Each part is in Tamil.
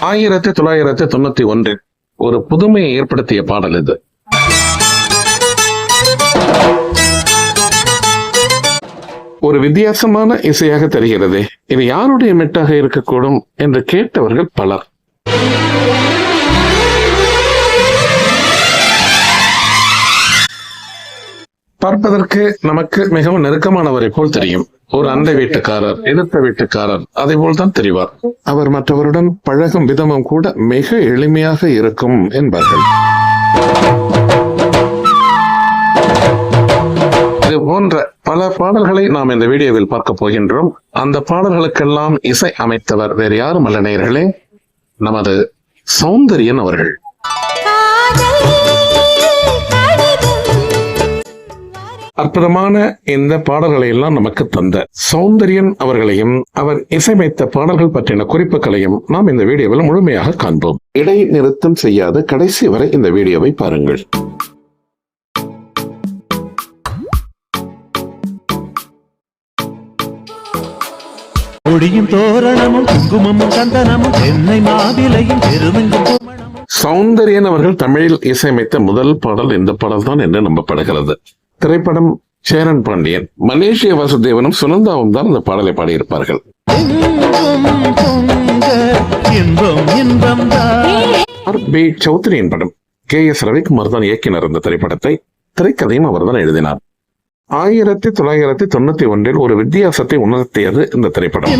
ஆயிரத்தி தொள்ளாயிரத்தி தொண்ணூத்தி ஒன்றில் ஒரு புதுமையை ஏற்படுத்திய பாடல் இது. ஒரு வித்தியாசமான இசையாக தெரிகிறது. இது யாருடைய மெட்டாக இருக்கக்கூடும் என்று கேட்டவர்கள் பலர். பார்ப்பதற்கு நமக்கு மிகவும் நெருக்கமானவரை போல் தெரியும். ஒரு அண்டை வீட்டுக்காரர் எதிர்த்த வீட்டுக்காரர் அதை போல்தான் தெரிவார். அவர் மற்றவருடன் பழகும் விதமும் கூட மிக எளிமையாக இருக்கும் என்பார்கள். இது போன்ற பல பாடல்களை நாம் இந்த வீடியோவில் பார்க்க போகின்றோம். அந்த பாடல்களுக்கெல்லாம் இசை அமைத்தவர் வேறு யாரும் அல்ல நேர்களே நமது சௌந்தரியன் அவர்கள். அற்புதமான இந்த பாடல்களை எல்லாம் நமக்கு தந்த சௌந்தரியன் அவர்களையும் அவர் இசையமைத்த பாடல்கள் பற்றின குறிப்புகளையும் நாம் இந்த வீடியோவில் முழுமையாக காண்போம். இடை நிறுத்தம் செய்யாத கடைசி வரை இந்த வீடியோவை பாருங்கள். கொடியும் தோரணமும் குங்குமமும் சந்தனமும் தென்னை மாவிலையும் பெருமெங்கும் பூமணமும். சௌந்தரியன் அவர்கள் தமிழில் இசையமைத்த முதல் பாடல் இந்த பாடல் தான் என்று நம்பப்படுகிறது. திரைப்படம் சேரன் பாண்டியன். மலேசிய வாசுதேவனும் சுனந்தாவும் தான் இந்த பாடலை பாடியிருப்பார்கள். ஆர் பி சௌத்ரியின் படம் கே எஸ் ரவிக்குமார் தான் இயக்கினர் இந்த திரைப்படத்தை. திரைக்கதையும் அவர் தான் எழுதினார். ஆயிரத்தி தொள்ளாயிரத்தி தொண்ணூத்தி ஒன்றில் ஒரு வித்தியாசத்தை உணர்த்தியது இந்த திரைப்படம்.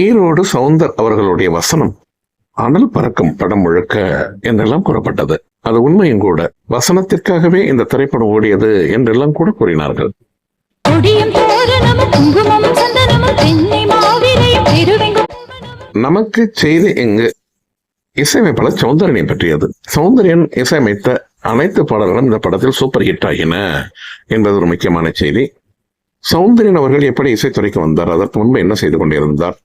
ஈரோடு சவுந்தர் அவர்களுடைய வசனம் அனல் பறக்கும் படம் முழுக்க என்றெல்லாம் கூறப்பட்டது. அது உண்மையும் கூட. வசனத்திற்காகவே இந்த திரைப்படம் ஓடியது என்றெல்லாம் கூட கூறினார்கள். நமக்கு செய்தி எங்கு? இசையமைப்பாளர் சௌந்தரனை பற்றியது. சௌந்தரியன் இசையமைத்த அனைத்து பாடல்களும் இந்த படத்தில் சூப்பர் ஹிட் ஆகின என்பது ஒரு முக்கியமான செய்தி. சௌந்தரியன் அவர்கள் எப்படி இசைத்துறைக்கு வந்தார்? அதற்கு முன்பு என்ன செய்து கொண்டிருந்தார்?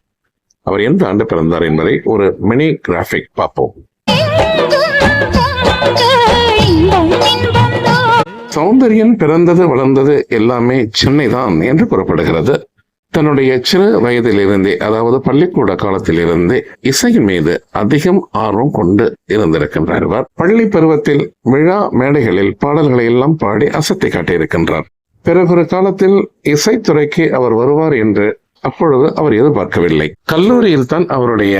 அவர் எந்த ஆண்டு பிறந்தார் என்பதை ஒரு மினி கிராபிக் பார்ப்போம். சௌந்தரியன் பிறந்தது வளர்ந்தது எல்லாமே சென்னை தான் என்று கூறப்படுகிறது. தன்னுடைய சிறு வயதிலிருந்தே அதாவது பள்ளிக்கூட காலத்திலிருந்தே இசையின் மீது அதிகம் ஆர்வம் கொண்டு இருந்திருக்கின்றார் இவர். பள்ளி பருவத்தில் விழா மேடைகளில் பாடல்களை எல்லாம் பாடி அசத்தை காட்டியிருக்கின்றார். பிறகு ஒரு காலத்தில் இசைத்துறைக்கு அவர் வருவார் என்று அப்பொழுது அவர் எதிர்பார்க்கவில்லை. கல்லூரியில் தான் அவருடைய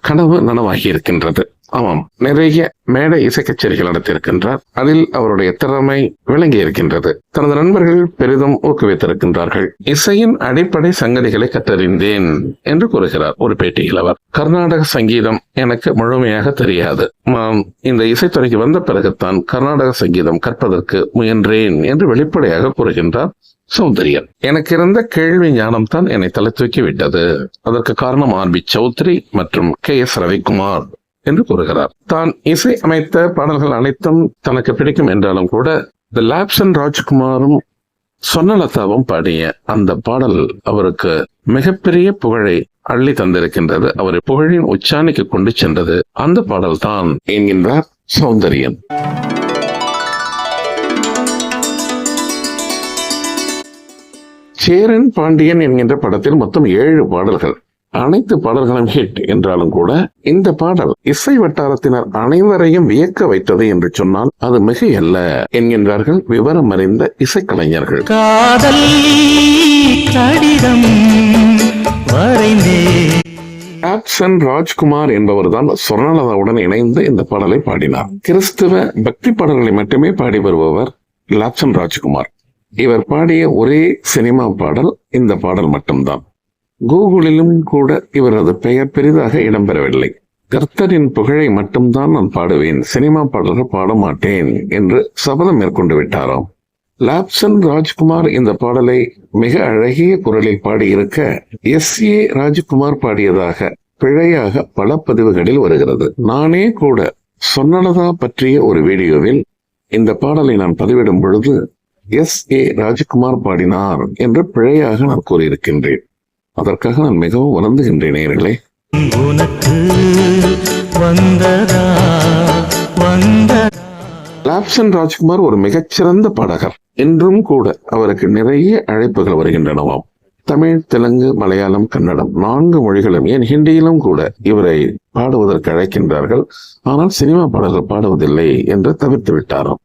கனவு நனவாகி இருக்கின்றது. ஆமாம். நிறைய மேடை இசை கச்சேரிகள் நடத்தியிருக்கின்றார். அதில் அவருடைய திறமை விளங்கி இருக்கின்றது. தனது நண்பர்கள் பெரிதும் ஊக்குவித்திருக்கின்றார்கள். இசையின் அடிப்படை சங்கதிகளை கற்றறிந்தேன் என்று கூறுகிறார் ஒரு பேட்டியில் அவர். கர்நாடக சங்கீதம் எனக்கு முழுமையாக தெரியாது. நான் இந்த இசைத்துறைக்கு வந்த பிறகுதான் கர்நாடக சங்கீதம் கற்பதற்கு முயன்றேன் என்று வெளிப்படையாக கூறுகின்றார் சௌந்தரியன். எனக்கு இருந்த கேள்வி ஞானம் தான் என்னை தலை தூக்கி விட்டது. அதற்கு காரணம் ஆர். பி. சௌத்ரி மற்றும் கே. எஸ். ரவிக்குமார். என்று கூறுகிறார். தான் இசை அமைத்த பாடல்கள் அனைத்தும் தனக்கு பிடிக்கும் என்றாலும் கூட த லாப்சன் ராஜ்குமாரும் சொன்னலதாவும் பாடிய அந்த பாடல் அவருக்கு மிகப்பெரிய புகழை அள்ளி தந்திருக்கின்றது. அவரை புகழின் உச்சாணிக்கு கொண்டு சென்றது அந்த பாடல் தான் என்கின்றார் சௌந்தரியன். சேரன் பாண்டியன் என்கின்ற படத்தில் மொத்தம் ஏழு பாடல்கள் அனைத்து பாடல்களும் ஹிட் என்றாலும் கூட இந்த பாடல் இசை வட்டாரத்தினர் அனைவரையும் வியக்க வைத்தது என்று சொன்னால் அது மிகையல்ல என்கின்றார்கள் விவரம் அறிந்த இசைக்கலைஞர்கள். காதல் கடிதம் ஆப்சன் ராஜ்குமார் என்பவர்தான் சொர்ணலதாவுடன் இணைந்து இந்த பாடலை பாடினார். கிறிஸ்துவ பக்தி பாடல்களை மட்டுமே பாடி வருபவர் லாப்சன் ராஜ்குமார். இவர் பாடிய ஒரே சினிமா பாடல் இந்த பாடல் மட்டும்தான். கூகுளிலும் கூட இவரது பெயர் பெரிதாக இடம்பெறவில்லை. கர்த்தரின் புகழை மட்டும்தான் நான் பாடுவேன். சினிமா பாடல்கள் பாட மாட்டேன் என்று சபதம் மேற்கொண்டு விட்டாராம். லாப்சன் ராஜ்குமார் இந்த பாடலை மிக அழகிய குரலில் பாடியிருக்க எஸ் ஏ ராஜ்குமார் பாடியதாக பிழையாக பல பதிவுகளில் வருகிறது. நானே கூட சொன்னலதா பற்றிய ஒரு வீடியோவில் இந்த பாடலை நான் பதிவிடும் பொழுது எஸ் ஏ ராஜ்குமார் பாடினார் என்று பிழையாக நான் கூறியிருக்கின்றேன். அதற்காக நான் மிகவும் வருந்துகின்றேன் நேயர்களே உனக்கு வந்ததா? லாப்சன் ராஜ்குமார் ஒரு மிகச்சிறந்த பாடகர். இன்றும் கூட அவருக்கு நிறைய அழைப்புகள் வருகின்றனவாம். தமிழ் தெலுங்கு மலையாளம் கன்னடம் நான்கு மொழிகளும் ஏன் ஹிந்தியிலும் கூட இவரை பாடுவதற்கு அழைக்கின்றார்கள். ஆனால் சினிமா பாடல்கள் பாடுவதில்லை என்று தவிர்த்து விட்டாராம்.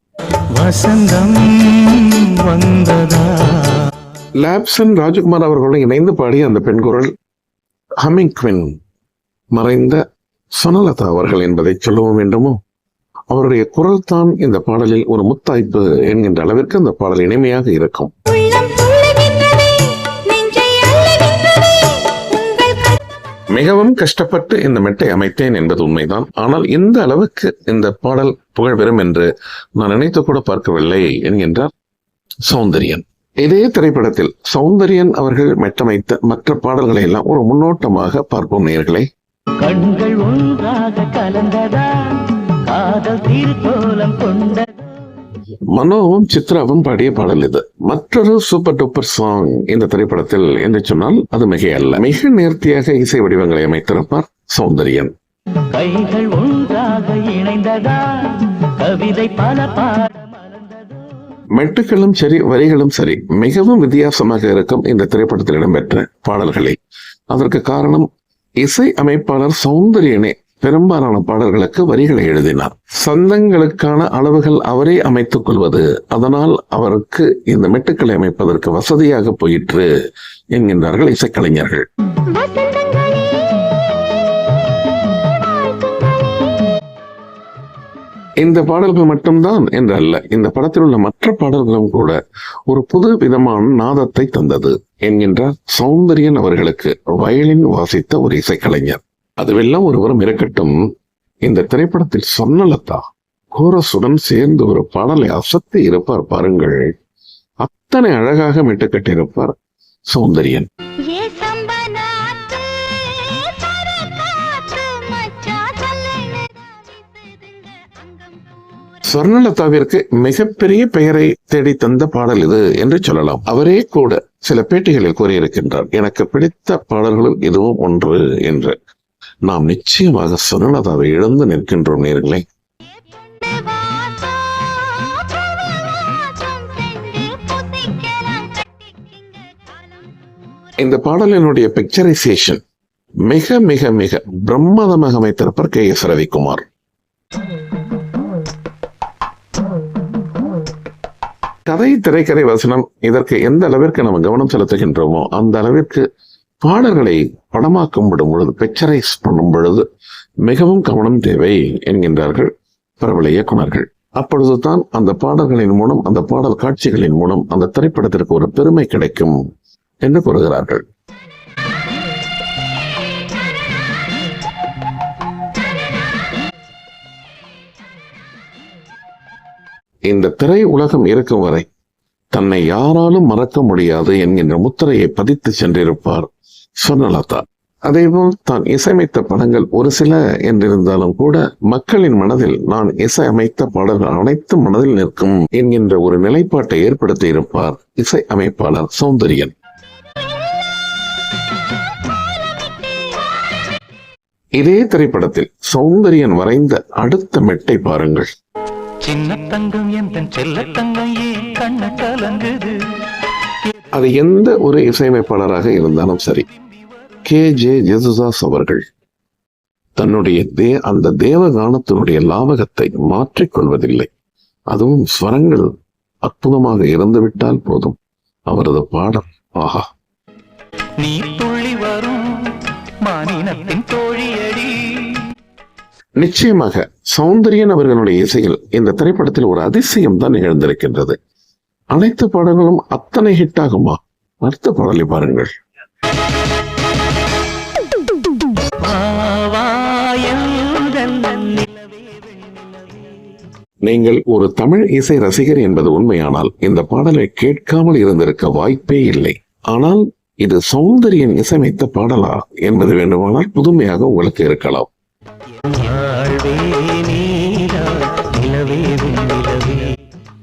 வசந்தம் வந்ததா? லாப்சன் ராஜ்குமார் அவர்களுடன் இணைந்து பாடிய அந்த பெண் குரல் ஹமிங் குவின் மறைந்த சொனலதா அவர்கள் என்பதை சொல்லவும் வேண்டுமோ? அவருடைய குரல் தான் இந்த பாடலில் ஒரு முத்தாய்ப்பு என்கின்ற அளவிற்கு அந்த பாடல் இனிமையாக இருக்கும். மிகவும் கஷ்டப்பட்டு இந்த மெட்டை அமைத்தேன் என்பது உண்மைதான். ஆனால் இந்த அளவுக்கு இந்த பாடல் புகழ் பெறும் என்று நான் நினைத்து கூட பார்க்கவில்லை என்கின்றார் சௌந்தரியன். இதே திரைப்படத்தில் சௌந்தரியன் அவர்கள் மெட்டமைத்த மற்ற பாடல்களை எல்லாம் ஒரு முன்னோட்டமாக பார்ப்போம் நேயர்களே. கண்கள் ஒன்றாக கலந்ததா? காதல் தீர்க்கோலம் கொண்டதா மனோவும் சித்ராவும் பாடிய பாடல் இது. மற்றொரு சூப்பர் டூப்பர் சாங் இந்த திரைப்படத்தில் என்று சொன்னால் அது மிக அல்ல. மிக நேர்த்தியாக இசை வடிவங்களை அமைத்திருப்பார் சௌந்தரியன். கைகள் ஒன்றாக இணைந்ததா? கவிதை பல பாட மெட்டுகளும் மெட்டுக்களும் சரி வரிகளும் சரி மிகவும் வித்தியாசமாக இருக்கும் இந்த திரைப்படத்தில் இடம்பெற்ற பாடல்களை. அதற்கு காரணம் இசை அமைப்பாளர் சௌந்தரியனே பெரும்பாலான பாடல்களுக்கு வரிகளை எழுதினார். சந்தங்களுக்கான அளவுகள் அவரே அமைத்துக் கொள்வது அதனால் அவருக்கு இந்த மெட்டுக்களை அமைப்பதற்கு வசதியாக போயிற்று என்கின்றார்கள் இசைக்கலைஞர்கள். இந்த பாடல்கள் மட்டும்தான் என்று அல்ல இந்த படத்தில் உள்ள மற்ற பாடல்களும் கூட ஒரு புது விதமான நாதத்தை தந்தது என்கின்றார் சௌந்தரியன் அவர்களுக்கு வயலின் வாசித்த ஒரு இசைக்கலைஞர். அதுவெல்லாம் ஒருவரும் இருக்கட்டும். இந்த திரைப்படத்தில் சொன்னலத்தா கோரசுடன் சேர்ந்து ஒரு பாடலை அசத்தி இருப்பார் பாருங்கள். அத்தனை அழகாக மெட்டுக்கட்டிருப்பார் சௌந்தரியன். ஸ்வர்ணலதாவிற்கு மிகப்பெரிய பெயரை தேடி தந்த பாடல் இது என்று சொல்லலாம். அவரே கூட சில பேட்டிகளில் கூறியிருக்கின்றார். எனக்கு பிடித்த பாடல்களும் இதுவும் ஒன்று என்று. நாம் நிச்சயமாக ஸ்வர்ணலதாவை இழந்து நிற்கின்றோம் நேர்களை. இந்த பாடலினுடைய பிக்சரைசேஷன் மிக மிக மிக பிரம்மாதமாக அமைத்திருப்பார் கே எஸ் ரவிக்குமார். கதை திரைக்கதை வசனம் இதற்கு எந்த அளவிற்கு நம்ம கவனம் செலுத்துகின்றோமோ அந்த அளவிற்கு பாடல்களை படமாக்கும் விடும் பொழுது பிக்சரைஸ் பண்ணும் பொழுது மிகவும் கவனம் தேவை என்கின்றார்கள் பிரபல இயக்குனர்கள் அப்பொழுதுதான் அந்த பாடல்களின் மூலம் அந்த பாடல் காட்சிகளின் மூலம் அந்த திரைப்படத்திற்கு ஒரு பெருமை கிடைக்கும் என்று கூறுகிறார்கள். இந்த திரை உலகம் இருக்கும் வரை தன்னை யாராலும் மறக்க முடியாது என்கின்ற முத்திரையை பதித்து சென்றிருப்பார் சொர்ணலதா. அதேபோல் தான் இசையமைத்த படங்கள் ஒரு சில என்றிருந்தாலும் கூட மக்களின் மனதில் நான் இசையமைத்த பாடல்கள் அனைத்தும் மனதில் நிற்கும் என்கின்ற ஒரு நிலைப்பாட்டை ஏற்படுத்தி இருப்பார் இசை அமைப்பாளர் சௌந்தரியன். இதே திரைப்படத்தில் சௌந்தரியன் வரைந்த அடுத்த மெட்டை பாருங்கள். சின்ன தங்கம் எந்த செல்ல தங்கம் ஏன் கண்ண கலங்குது. அது எந்த ஒரு இசையமைப்பாளராக இருந்தாலும் சரி கே. ஜே. ஜெசுதாஸ் அவர்கள் தன்னுடைய தே அந்த தேவகானத்தினுடைய லாவகத்தை மாற்றிக் கொள்வதில்லை. அதுவும் ஸ்வரங்கள் அற்புதமாக இருந்துவிட்டால் போதும். அவரது பாடல் ஆஹா. நீ துள்ளி வரும் தோழியடி நிச்சயமாக சௌந்தரியன் அவர்களுடைய இசையில் இந்த திரைப்படத்தில் ஒரு அதிசயம் தான் நிகழ்ந்திருக்கின்றது. அனைத்து பாடல்களும் அத்தனை ஹிட் ஆகுமா அடுத்த பாடலை பாருங்கள். நீங்கள் ஒரு தமிழ் இசை ரசிகர் என்பது உண்மையானால் இந்த பாடலை கேட்காமல் இருந்திருக்க வாய்ப்பே இல்லை. ஆனால் இது சௌந்தரியன் இசையமைத்த பாடலா என்பது வேண்டுமானால் புதுமையாக உங்களுக்கு இருக்கலாம்.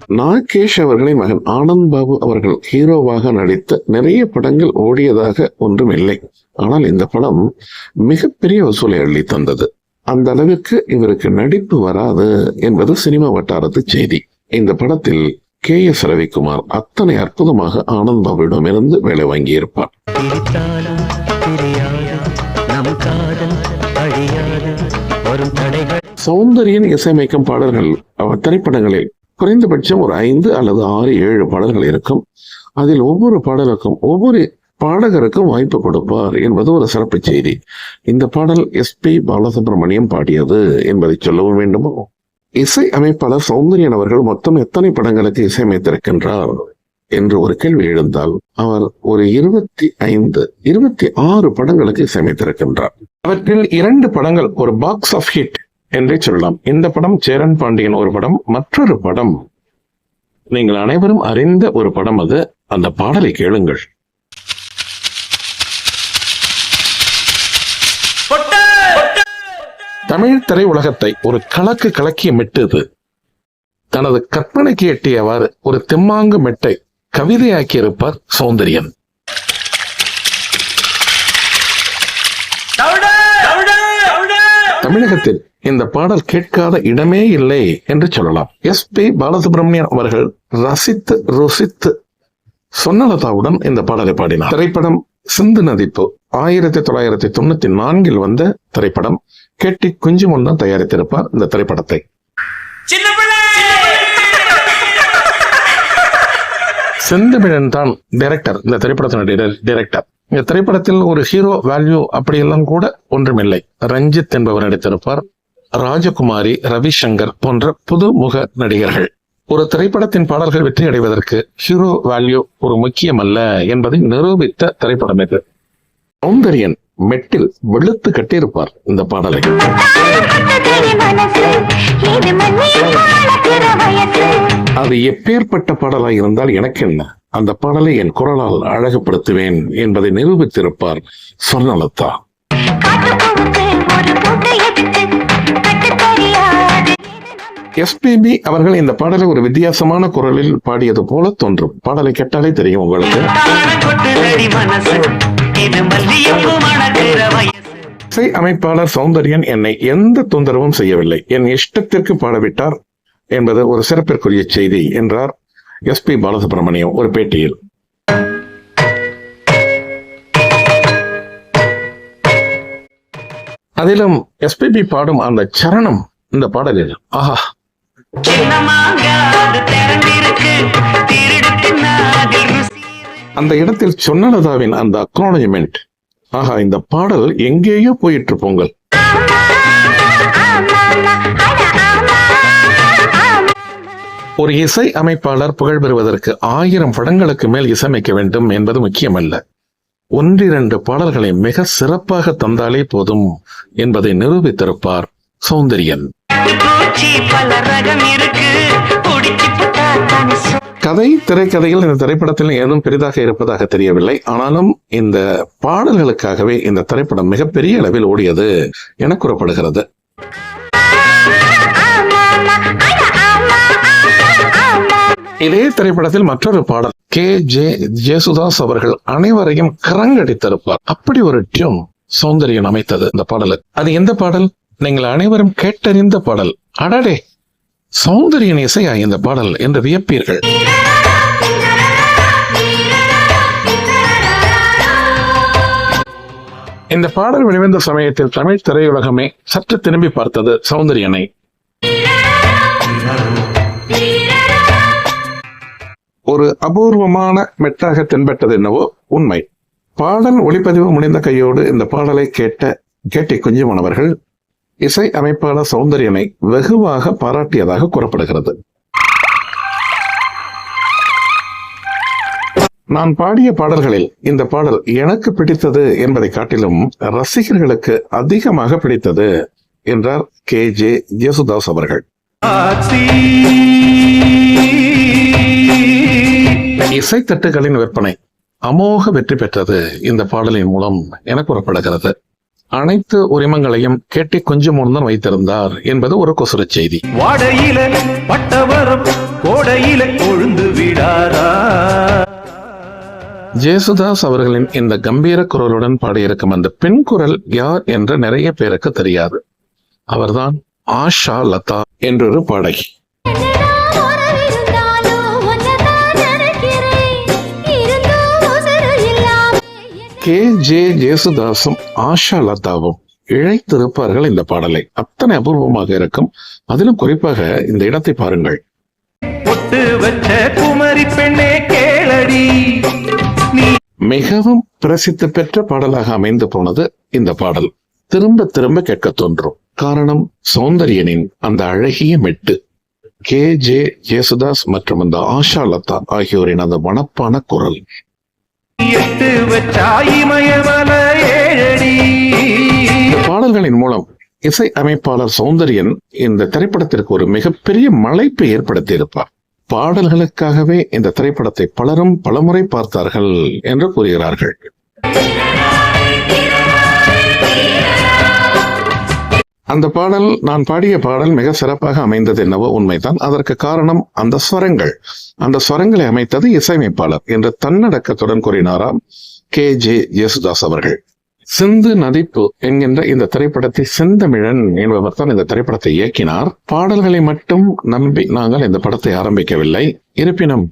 நாகேஷ் அவர்களின் மகன் ஆனந்த் பாபு அவர்கள் ஹீரோவாக நடித்த நிறைய படங்கள் ஓடியதாக ஒன்றும் இல்லை. ஆனால் இந்த படம் மிகப்பெரிய வசூலை அள்ளி தந்தது. அந்த அளவிற்கு இவருக்கு நடிப்பு வராது என்பது சினிமா வட்டாரத்து செய்தி. இந்த படத்தில் கே எஸ் ரவிக்குமார் அத்தனை அற்புதமாக ஆனந்த் பாபுவிடமிருந்து வேலை வாங்கியிருப்பார். வரும் தடைகள். சௌந்தரியன் இசையமைக்கும் பாடல்கள் அவர் திரைப்படங்களில் குறைந்தபட்சம் ஒரு ஐந்து அல்லது ஆறு ஏழு பாடல்கள் இருக்கும். அதில் ஒவ்வொரு பாடலுக்கும் ஒவ்வொரு பாடகருக்கும் வாய்ப்பு கொடுப்பார் என்பது ஒரு சிறப்பு செய்தி. இந்த பாடல் எஸ் பி பாலசுப்ரமணியம் பாடியது என்பதை சொல்லவும் வேண்டுமோ? இசை அமைப்பாளர் சௌந்தரியன் அவர்கள் மொத்தம் எத்தனை படங்களுக்கு இசையமைத்திருக்கின்றார்? என்று ஒரு கேள்வி எழுந்தால் அவர் ஒரு இருபத்தி ஐந்து இருபத்தி ஆறு படங்களுக்கு இசையமைத்திருக்கின்றார் அவற்றில் இரண்டு படங்கள் ஒரு பாக்ஸ் ஆஃப் ஹிட் என்றே சொல்லலாம். இந்த படம் சேரன் பாண்டியன் ஒரு படம். மற்றொரு படம் நீங்கள் அனைவரும் அறிந்த ஒரு படம் அது. அந்த பாடலை கேளுங்கள். தமிழ் திரையுலகத்தை ஒரு கலக்கு கலக்கிய மெட்டுது தனது கற்பனைக்கு எட்டியவாறு ஒரு தெம்மாங்கு மெட்டை கவிதையாக்கியிருப்பார் சௌந்தரியன். தமிழகத்தில் இந்த பாடல் கேட்காத இடமே இல்லை என்று சொல்லலாம். எஸ் பி பாலசுப்ரமணியன் அவர்கள் ரசித்து ருசித்து சொன்னலதாவுடன் இந்த பாடலை பாடினார். திரைப்படம் சிந்து நதிப்பு ஆயிரத்தி தொள்ளாயிரத்தி தொண்ணூத்தி நான்கில் வந்த திரைப்படம். கெட்டி குஞ்சுமுன் தான் தயாரித்திருப்பார் இந்த திரைப்படத்தை. செந்தமிழன் தான் டைரக்டர் இந்த திரைப்படத்தினுடைய டைரக்டர் இந்த திரைப்படத்தில் ஒரு ஹீரோ வேல்யூ அப்படியெல்லாம் கூட ஒன்றுமில்லை. ரஞ்சித் என்பவர் நடித்திருப்பார். ராஜகுமாரி ரவிசங்கர் போன்ற புதுமுக நடிகர்கள். ஒரு திரைப்படத்தின் பாடல்கள் வெற்றி அடைவதற்கு ஹீரோ வேல்யூ ஒரு முக்கியமல்ல என்பதை நிரூபித்த திரைப்படம் இது. சௌந்தரியன் மெட்டில் வெளுத்து கட்டியிருப்பார் இந்த பாடலை. அது எப்பேற்பட்ட பாடலாக இருந்தால் எனக்கு என்ன அந்த பாடலை என் குரலால் அழகுபடுத்துவேன் என்பதை நிரூபித்திருப்பார் சொர்ணலதா. எஸ்பிபி அவர்கள் இந்த பாடலை ஒரு வித்தியாசமான குரலில் பாடியது போல தோன்றும். பாடலை கேட்டாலே தெரியும் உங்களுக்கு. இசை அமைப்பாளர் சௌந்தரியன் என்னை எந்த தொந்தரவும் செய்யவில்லை. என் இஷ்டத்திற்கு பாடவிட்டார் என்பது ஒரு சிறப்பிற்குரிய செய்தி என்றார் எஸ் பி பாலசுப்ரமணியம் ஒரு பேட்டியில். அதிலும் எஸ்பிபி பாடும் அந்த சரணம் இந்த பாடலில். ஆஹா. அந்த இடத்தில் சொன்னலதாவின் அந்த அக்னாலஜ்மெண்ட் ஆஹா இந்த பாடல் எங்கேயோ போயிட்டு போங்கள் ஒரு இசை அமைப்பாளர் புகழ் பெறுவதற்கு ஆயிரம் படங்களுக்கு மேல் இசையமைக்க வேண்டும் என்பது முக்கியமல்ல ஒன்றிரண்டு பாடல்களை மிக சிறப்பாக தந்தாலே போதும் என்பதை நிரூபித்திருப்பார் சௌந்தரியன் கதை திரைக்கதையில் இந்த திரைப்படத்தில் ஏதும் பெரிதாக இருப்பதாக தெரியவில்லை ஆனாலும் இந்த பாடல்களுக்காகவே இந்த திரைப்படம் மிகப்பெரிய அளவில் ஓடியது என கூறப்படுகிறது இதே திரைப்படத்தில் மற்றொரு பாடல் கே. ஜே. ஜேசுதாஸ் அவர்கள் அனைவரையும் கரங்கடித்திருப்பார் அப்படி ஒரு டியூன் சௌந்தரியன் அமைத்தது இந்த பாடல் அது எந்த பாடல்? நீங்கள் அனைவரும் கேட்டறிந்த பாடல். அடடே! சௌந்தரியன் இசையா இந்த பாடல் என்று வியப்பீர்கள். இந்த பாடல் வெளிவந்த சமயத்தில் தமிழ் திரையுலகமே சற்று திரும்பி பார்த்தது சௌந்தரியனை. ஒரு அபூர்வமான மெட்டாக தென்பட்டது என்னவோ உண்மை. பாடல் ஒளிப்பதிவு முடிந்த கையோடு இந்த பாடலை கேட்ட கேட்டி குஞ்சு மாணவர்கள் இசை அமைப்பாளர் சௌந்தரியனை வெகுவாக பாராட்டியதாக கூறப்படுகிறது. நான் பாடிய பாடல்களில் இந்த பாடல் எனக்கு பிடித்தது என்பதை காட்டிலும் ரசிகர்களுக்கு அதிகமாக பிடித்தது என்றார் கே. ஜே. ஜேசுதாஸ் அவர்கள். இசைத்தட்டுகளின் விற்பனை. அமோக வெற்றி பெற்றது இந்த பாடலின் மூலம் என கூறப்படுகிறது. அனைத்து உரிமங்களையும் கேட்டி கொஞ்சம் தான் வைத்திருந்தார் என்பது ஒரு கொசுறு செய்தி. வாடையில பட்டவரம் கோடையில கொழுந்து விடாரா? ஜேசுதாஸ் அவர்களின் இந்த கம்பீர குரலுடன் பாடியிருக்கும் அந்த பெண் குரல் யார் என்று நிறைய பேருக்கு தெரியாது. அவர்தான் ஆஷா லதா என்றொரு பாடகி. கே. ஜே. ஜேசுதாசும் ஆஷா லதாவும் இழைத்திருப்பார்கள் இந்த பாடலை. அத்தனை அபூர்வமாக இருக்கும். அதிலும் குறிப்பாக இந்த இடத்தை பாருங்கள். பொட்டு வச்ச குமரி பெண்ணே கேளடி. மிகவும் பிரசித்தி பெற்ற பாடலாக அமைந்து போனது இந்த பாடல். திரும்ப திரும்ப கேட்க தோன்றும். காரணம் சௌந்தரியனின் அந்த அழகிய மெட்டு. கே. ஜே. ஜேசுதாஸ் மற்றும் அந்த ஆஷா லதா ஆகியோரின் அந்த வனப்பான குரல். எட்டு ஏழடி. பாடல்களின் மூலம் இசை அமைப்பாளர் சௌந்தரியன் இந்த திரைப்படத்திற்கு ஒரு மிகப்பெரிய மலைப்பை ஏற்படுத்தி இருப்பார் பாடல்களுக்காகவே இந்த திரைப்படத்தை பலரும் பலமுறை பார்த்தார்கள் என்று கூறுகிறார்கள். அந்த பாடல் நான் பாடிய பாடல் மிக சிறப்பாக அமைந்தது என்னவோ உண்மைதான். அதற்கு காரணம் அந்த ஸ்வரங்கள். அந்த ஸ்வரங்களை அமைத்தது இசையமைப்பாளர் என்று தன்னடக்கத்துடன் கூறினாராம் கே. ஜே. யேசுதாஸ் அவர்கள். சிந்து நதிப்பு என்கின்ற இந்த திரைப்படத்தை செந்தமிழன் என்பவர் தான் இந்த திரைப்படத்தை இயக்கினார். பாடல்களை மட்டும் நம்பி நாங்கள் இந்த படத்தை ஆரம்பிக்கவில்லை. இருப்பினும்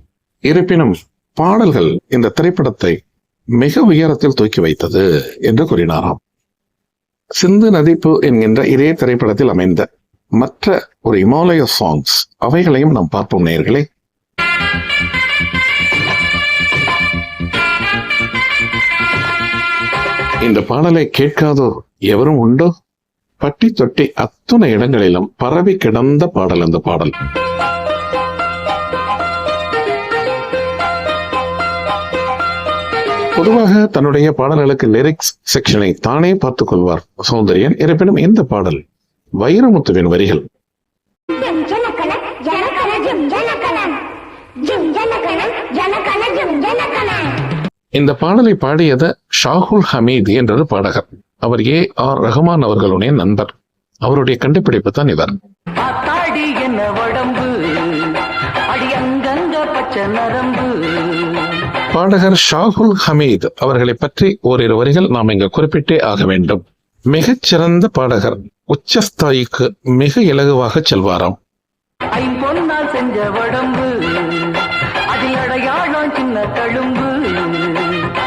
இருப்பினும் பாடல்கள் இந்த திரைப்படத்தை மிக உயரத்தில் தூக்கி வைத்தது என்று கூறினாராம். சிந்து நதிப்பு என்கின்ற இதே திரைப்படத்தில் அமைந்த மற்ற ஒரு இமாலய சாங்ஸ் அவைகளையும் நாம் பார்ப்போம் நேர்களே இந்த பாடலை கேட்காதோர் எவரும் உண்டோ? பட்டி தொட்டி அத்துணை இடங்களிலும் பரவி கிடந்த பாடல் அந்த பாடல். பொதுவாக தன்னுடைய பாடல்களுக்கு லிரிக்ஸ் செக்ஷனை தானே பார்த்துக் கொள்வார் சௌந்தரியன். இருப்பினும் இந்த பாடல் வைரமுத்துவின் வரிகள். இந்த பாடலை பாடியத ஷாகுல் ஹமீத் என்றது பாடகர். அவர் ஏ ஆர் ரஹ்மான் அவர்களுடைய நண்பர். அவருடைய கண்டுபிடிப்பு தான் இவர். நரம்பு. பாடகர் ஷாகுல் ஹமீத் அவர்களை பற்றி ஓரிரு வரிகள் நாம் இங்கு குறிப்பிட்டே ஆக வேண்டும். மிகச் சிறந்த பாடகர் உச்சஸ்தாயிக்கு மிக இலகுவாக செல்வாராம். செஞ்ச உடம்பு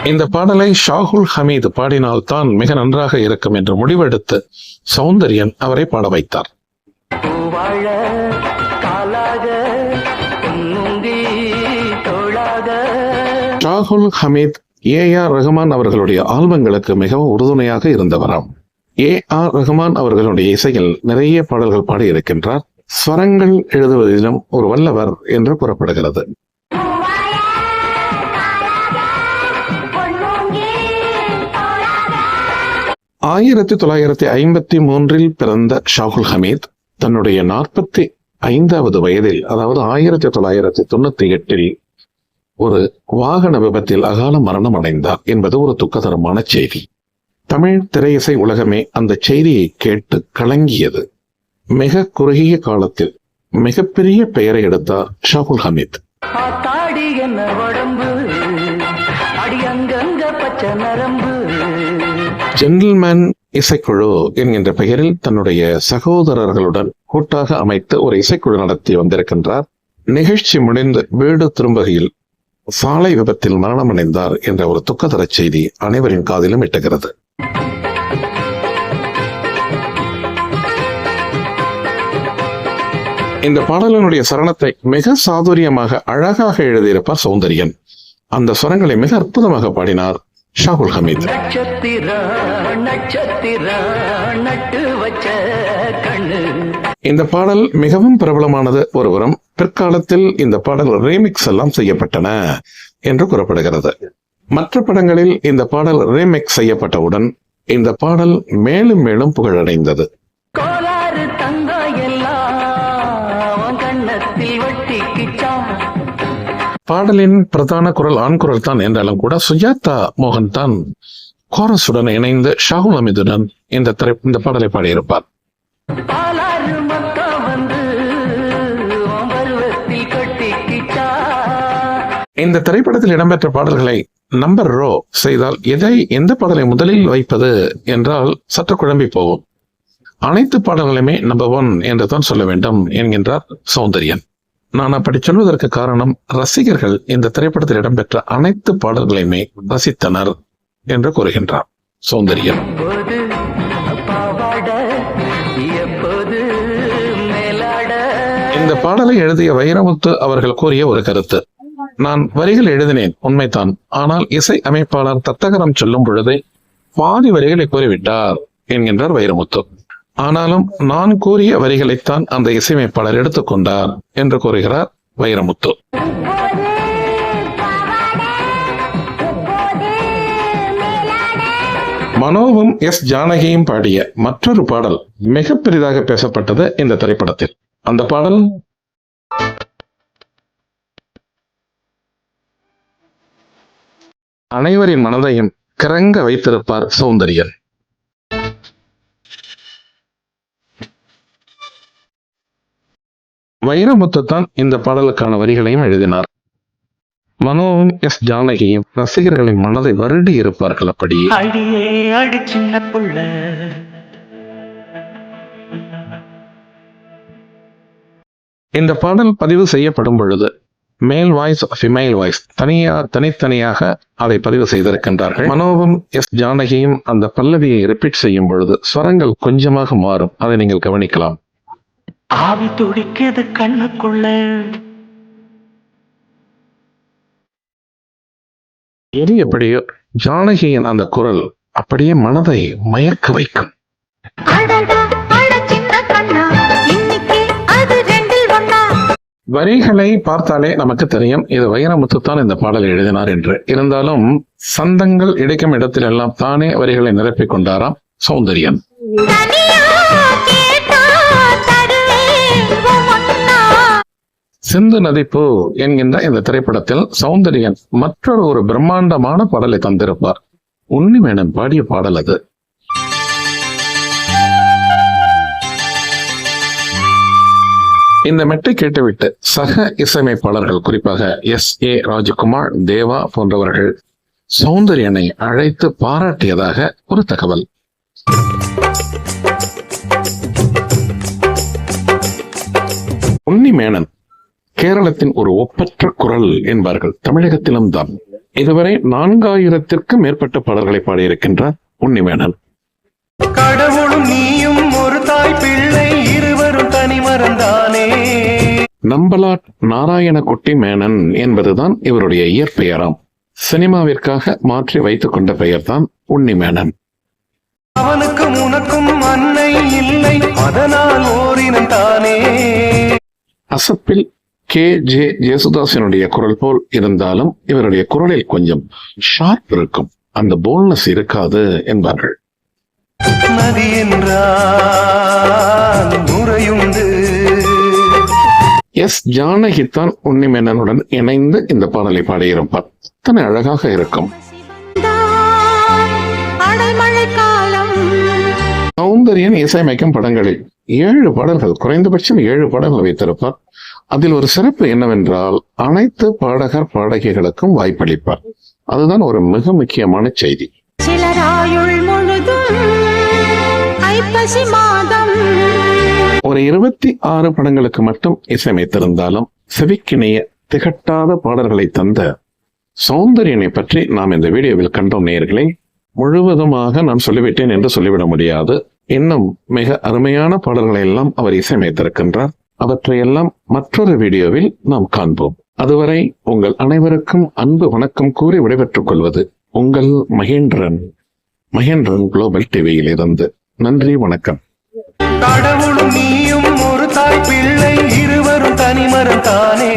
இந்த பாடலை ஷாகுல் ஹமீத் பாடினால்தான் மிக நன்றாக இருக்கும் என்று முடிவெடுத்து சௌந்தரியன் அவரை பாட வைத்தார். ராகுல் ஹமீத் ஏ ஆர் ரஹ்மான் அவர்களுடைய ஆல்பங்களுக்கு மிகவும் உறுதுணையாக இருந்தவராம். ஏ ஆர் ரஹ்மான் அவர்களுடைய இசையில் நிறைய பாடல்கள் பாடியிருக்கின்றார். ஸ்வரங்கள் எழுதுவதிலும் ஒரு வல்லவர் என்று கூறப்படுகிறது. ஆயிரத்தி தொள்ளாயிரத்தி ஐம்பத்தி மூன்றில் பிறந்த ஷாகுல் ஹமீத் தன்னுடைய நாற்பத்தி ஐந்தாவது வயதில் அதாவது ஆயிரத்தி தொள்ளாயிரத்தி தொண்ணூத்தி எட்டில் ஒரு வாகன விபத்தில் அகால மரணம் அடைந்தார் என்பது ஒரு துக்கதரமான செய்தி. தமிழ் திரையிசை உலகமே அந்த செய்தியை கேட்டு கலங்கியது. மிக குறுகிய காலத்தில் மிகப்பெரிய பெயரை எடுத்தார் ஷாகுல் ஹமீத். ஜென்டில்மேன் இசைக்குழு என்கின்ற பெயரில் தன்னுடைய சகோதரர்களுடன் கூட்டாக அமைத்து ஒரு இசைக்குழு நடத்தி வந்திருக்கின்றார். நிகழ்ச்சி முடிந்து வீடு திரும்புகையில் சாலை விபத்தில் மரணமடைந்தார் என்ற ஒரு துக்கதர செய்தி அனைவரின் காதிலும் எட்டுகிறது. இந்த பாடலினுடைய சரணத்தை மிக சாதுரியமாக அழகாக எழுதியிருப்பார் சௌந்தரியன். அந்த சுரங்களை மிக அற்புதமாக பாடினார் ஷாகுல் ஹமீத். நட்சத்திர நட்சத்திர நட்டு இந்த பாடல் மிகவும் பிரபலமானது ஒருவரும் பிற்காலத்தில் இந்த பாடல் ரீமிக்ஸ் எல்லாம் செய்யப்பட்டன என்று கூறப்படுகிறது. மற்ற படங்களில் இந்த பாடல் ரீமிக்ஸ் செய்யப்பட்டவுடன் இந்த பாடல் மேலும் மேலும் புகழடைந்தது. பாடலின் பிரதான குரல் ஆண் குரல் தான் என்றாலும் கூட சுஜாதா மோகன் தான் கோரஸுடன் இணைந்து ஷாகுல் அமிதுடன் இந்த திரை இந்த பாடலை பாடியிருப்பார். இந்த திரைப்படத்தில் இடம்பெற்ற பாடல்களை நம்பர் ரோ செய்தால் எதை எந்த பாடலை முதலில் வைப்பது என்றால் சற்று குழம்பி போகும். அனைத்து பாடல்களுமே நம்பர் ஒன் என்று தான் சொல்ல வேண்டும் என்கின்றார் சௌந்தர்யன். நான் அப்படி சொல்வதற்கு காரணம் ரசிகர்கள் இந்த திரைப்படத்தில் இடம்பெற்ற அனைத்து பாடல்களையுமே ரசித்தனர் என்று கூறுகின்றார் சௌந்தர்யன். இந்த பாடலை எழுதிய வைரமுத்து அவர்கள் கூறிய ஒரு கருத்து. நான் வரிகள் எழுதினேன் உண்மைதான். ஆனால் இசை அமைப்பாளர் தத்தகரம் சொல்லும் பொழுது பாதி வரிகளை கூறிவிட்டார் என்கின்றார் வைரமுத்து. ஆனாலும் நான் கூறிய வரிகளைத்தான் அந்த இசையமைப்பாளர் எடுத்துக்கொண்டார் என்று கூறுகிறார் வைரமுத்து. மனோவும் எஸ். ஜானகியும் பாடிய மற்றொரு பாடல் மிக பெரிதாக பேசப்பட்டது இந்த திரைப்படத்தில். அந்த பாடல் அனைவரின் மனதையும் கிறங்க வைத்திருப்பார் சௌந்தர்யன். வைரமுத்து தான் இந்த பாடலுக்கான வரிகளையும் எழுதினார். மனோவும் எஸ் ஜானகியும் ரசிகர்களின் மனதை வருடி இருப்பார்கள் புள்ள. இந்த பாடல் பதிவு செய்யப்படும் பொழுது மேல் வாய்ஸ் ஃபிமேல் வாய்ஸ் தனியா தனித்தனியாக அதை பதிவு செய்திருக்கின்றார்கள். மனோவும் எஸ் ஜானகியும் அந்த பல்லவியை ரிப்பீட் செய்யும் பொழுது ஸ்வரங்கள் கொஞ்சமாக மாறும். அதை நீங்கள் கவனிக்கலாம். ஆவி துடிக்குது கண்ணுக்குள்ள. எது எப்படியோ ஜானகியின் அந்த குரல் அப்படியே மனதை மயக்க வைக்கும். சின்ன கண்ணா. வரிகளை பார்த்தாலே நமக்கு தெரியும் இது வைரமுத்து தான் இந்த பாடலை எழுதினார் என்று. இருந்தாலும் சந்தங்கள் இடைக்கும் இடத்திலெல்லாம் தானே வரிகளை நிரப்பிக் கொண்டாராம் சௌந்தரியன். சிந்து நதிப்பு என்கின்ற இந்த திரைப்படத்தில் சௌந்தரியன் மற்றொரு ஒரு பிரம்மாண்டமான பாடலை தந்திருப்பார். உன்னிமேனன் பாடிய பாடல் அது. இந்த மெட்டை கேட்டுவிட்டு சக இசையமைப்பாளர்கள் குறிப்பாக எஸ். ஏ. ராஜகுமார் தேவா போன்றவர்கள் சௌந்தர்யனை அழைத்து பாராட்டியதாக ஒரு தகவல். உன்னிமேனன் கேரளத்தின் ஒரு ஒப்பற்ற குரல் என்பார்கள். தமிழகத்திலும் தான். இதுவரை நான்காயிரத்திற்கும் மேற்பட்ட பாடல்களை பாடியிருக்கின்றார் உன்னிமேனன் கடவுளும் நீயும் ஒரு தாய் நம்பலாட் நாராயணகுட்டி மேனன் என்பதுதான் இவருடைய இயற்பெயராம். சினிமாவிற்காக மாற்றி வைத்துக் கொண்ட பெயர்தான் உன்னிமேனன். அவனுக்கும் உனக்கும் அன்னை இல்லை அதனால் ஓரினம் தானே. அசப்பில் கே. ஜே. ஜேசுதாசனுடைய குரல் போல் இருந்தாலும் இவருடைய குரலில் கொஞ்சம் ஷார்ப் இருக்கும். அந்த போல்னஸ் இருக்காது என்பார்கள். நதி என்றால் முறையுண்டு எஸ் ஜானகித்தான் உன்னிமேனனுடன் இணைந்து இந்த பாடலை பாடியிருப்பார். அத்தனை அழகாக இருக்கும். சௌந்தரியன் இசையமைக்கும் படங்களில் ஏழு பாடல்கள் குறைந்தபட்சம் ஏழு பாடல்கள் வைத்திருப்பார். அதில் ஒரு சிறப்பு என்னவென்றால் அனைத்து பாடகர் பாடகிகளுக்கும் வாய்ப்பளிப்பார். அதுதான் ஒரு மிக முக்கியமான செய்தி. சிலராயுள் முழுதும் ஐப்பசி மாதம் ஒரு இருபத்தி ஆறு படங்களுக்கு மட்டும் இசையமைத்திருந்தாலும் செவிக்கிணைய திகட்டாத பாடல்களை தந்த சௌந்தர்யனை பற்றி நாம் இந்த வீடியோவில் கண்டோம் நேயர்களே. முழுவதுமாக நான் சொல்லிவிட்டேன் என்று சொல்லிவிட முடியாது. இன்னும் மிக அருமையான பாடல்களை எல்லாம் அவர் இசையமைத்திருக்கின்றார். அவற்றையெல்லாம் மற்றொரு வீடியோவில் நாம் காண்போம். அதுவரை உங்கள் அனைவருக்கும் அன்பு வணக்கம் கூறி விடைபெற்றுக் கொள்வது உங்கள் மகேந்திரன் மகேந்திரன் குளோபல் டிவியில் இருந்து நன்றி வணக்கம். கடவுளும் நீயும் ஒரு தாய் பிள்ளை இருவரும் தனிமரம் தானே